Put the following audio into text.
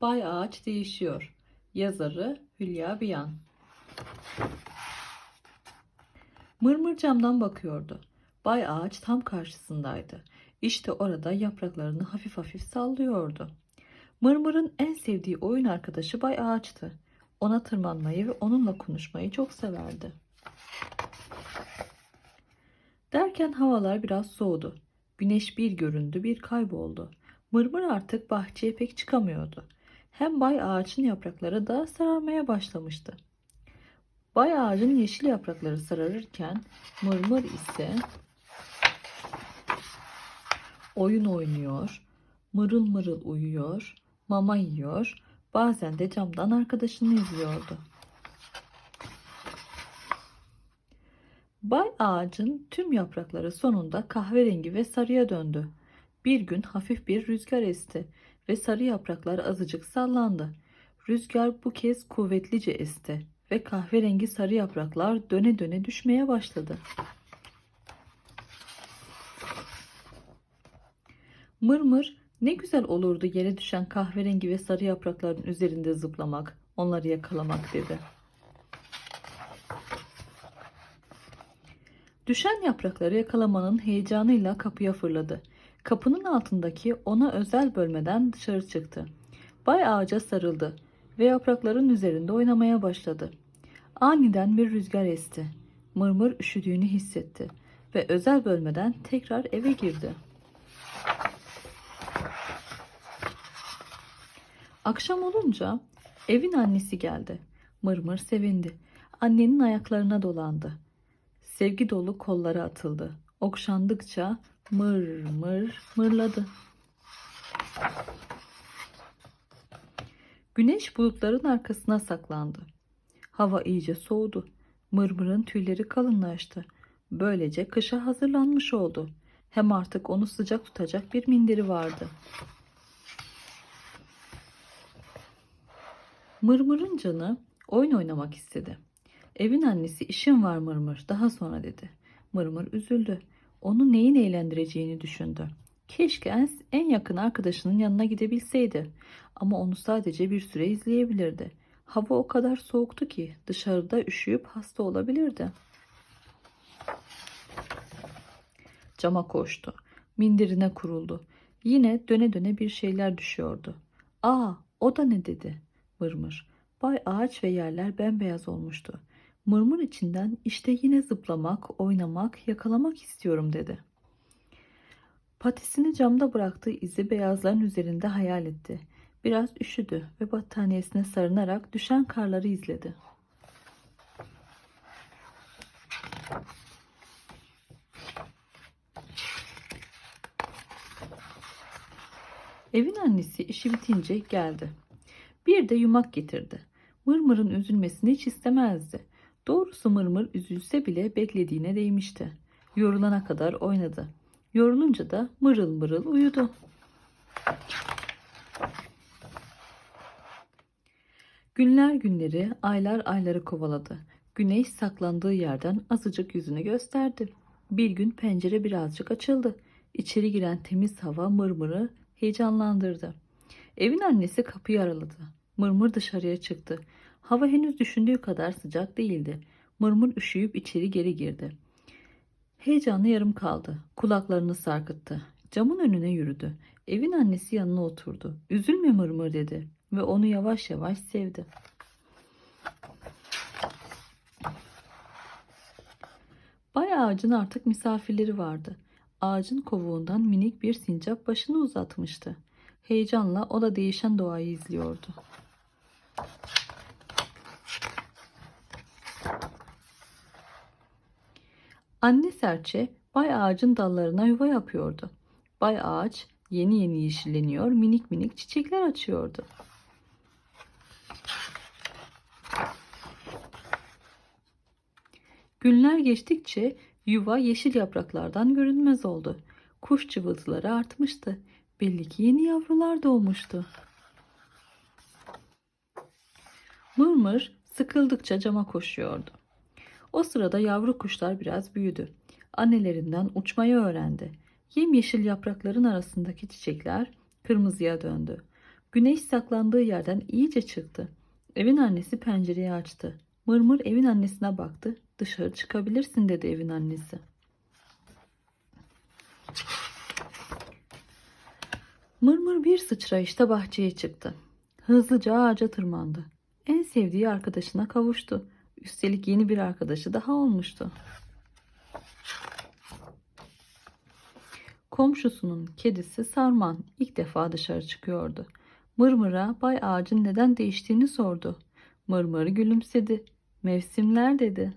Bay Ağaç Değişiyor. Yazarı Hülya Biyan. Mırmır camdan bakıyordu. Bay Ağaç tam karşısındaydı. İşte orada yapraklarını hafif hafif sallıyordu. Mırmır'ın en sevdiği oyun arkadaşı Bay Ağaç'tı. Ona tırmanmayı ve onunla konuşmayı çok severdi. Derken havalar biraz soğudu. Güneş bir göründü bir kayboldu. Mırmır artık bahçeye pek çıkamıyordu. Hem bay ağacın yaprakları da sararmaya başlamıştı. Bay ağacın yeşil yaprakları sararırken mırmır ise oyun oynuyor, mırıl mırıl uyuyor, mama yiyor, bazen de camdan arkadaşını izliyordu. Bay ağacın tüm yaprakları sonunda kahverengi ve sarıya döndü. Bir gün hafif bir rüzgar esti ve sarı yapraklar azıcık sallandı. Rüzgar bu kez kuvvetlice esti ve kahverengi sarı yapraklar döne döne düşmeye başladı. Mırmır ne güzel olurdu yere düşen kahverengi ve sarı yaprakların üzerinde zıplamak, onları yakalamak dedi. Düşen yaprakları yakalamanın heyecanıyla kapıya fırladı. Kapının altındaki ona özel bölmeden dışarı çıktı. Bay ağaca sarıldı ve yaprakların üzerinde oynamaya başladı. Aniden bir rüzgar esti. Mırmır üşüdüğünü hissetti ve özel bölmeden tekrar eve girdi. Akşam olunca evin annesi geldi. Mırmır sevindi. Annenin ayaklarına dolandı. Sevgi dolu kolları atıldı. Okşandıkça mır mır mırladı. Güneş bulutların arkasına saklandı. Hava iyice soğudu. Mırmırın tüyleri kalınlaştı. Böylece kışa hazırlanmış oldu. Hem artık onu sıcak tutacak bir minderi vardı. Mırmırın canı oyun oynamak istedi. Evin annesi işim var Mırmır daha sonra dedi. Mırmır üzüldü. Onu neyin eğlendireceğini düşündü. Keşke en, en yakın arkadaşının yanına gidebilseydi. Ama onu sadece bir süre izleyebilirdi. Hava o kadar soğuktu ki dışarıda üşüyüp hasta olabilirdi. Cama koştu. Minderine kuruldu. Yine döne döne bir şeyler düşüyordu. Aa o da ne dedi? Mırmır. Bay ağaç ve yerler bembeyaz olmuştu. Mırmır içinden işte yine zıplamak, oynamak, yakalamak istiyorum dedi. Patisini camda bıraktığı izi beyazların üzerinde hayal etti. Biraz üşüdü ve battaniyesine sarınarak düşen karları izledi. Evin annesi işi bitince geldi. Bir de yumak getirdi. Mırmır'ın üzülmesini hiç istemezdi. Doğrusu Mırmır üzülse bile beklediğine değmişti. Yorulana kadar oynadı. Yorulunca da mırıl mırıl uyudu. Günler günleri, aylar ayları kovaladı. Güneş saklandığı yerden azıcık yüzünü gösterdi. Bir gün pencere birazcık açıldı. İçeri giren temiz hava Mırmır'ı heyecanlandırdı. Evin annesi kapıyı araladı. Mırmır dışarıya çıktı. Hava henüz düşündüğü kadar sıcak değildi. Mırmır üşüyüp içeri geri girdi. Heyecanlı yarım kaldı. Kulaklarını sarkıttı. Camın önüne yürüdü. Evin annesi yanına oturdu. Üzülme Mırmır dedi ve onu yavaş yavaş sevdi. Bay ağacın artık misafirleri vardı. Ağacın kovuğundan minik bir sincap başını uzatmıştı. Heyecanla o da değişen doğayı izliyordu. Anne serçe bay ağacın dallarına yuva yapıyordu. Bay ağaç yeni yeni yeşilleniyor, minik minik çiçekler açıyordu. Günler geçtikçe yuva yeşil yapraklardan görünmez oldu. Kuş cıvıltıları artmıştı. Belli ki yeni yavrular doğmuştu. Mırmır sıkıldıkça cama koşuyordu. O sırada yavru kuşlar biraz büyüdü. Annelerinden uçmayı öğrendi. Yemyeşil yaprakların arasındaki çiçekler kırmızıya döndü. Güneş saklandığı yerden iyice çıktı. Evin annesi pencereyi açtı. Mırmır evin annesine baktı. Dışarı çıkabilirsin dedi evin annesi. Mırmır bir sıçrayışta bahçeye çıktı. Hızlıca ağaca tırmandı. En sevdiği arkadaşına kavuştu. Üstelik yeni bir arkadaşı daha olmuştu. Komşusunun kedisi Sarman ilk defa dışarı çıkıyordu. Mırmır'a bay ağacın neden değiştiğini sordu. Mırmır gülümsedi. Mevsimler dedi.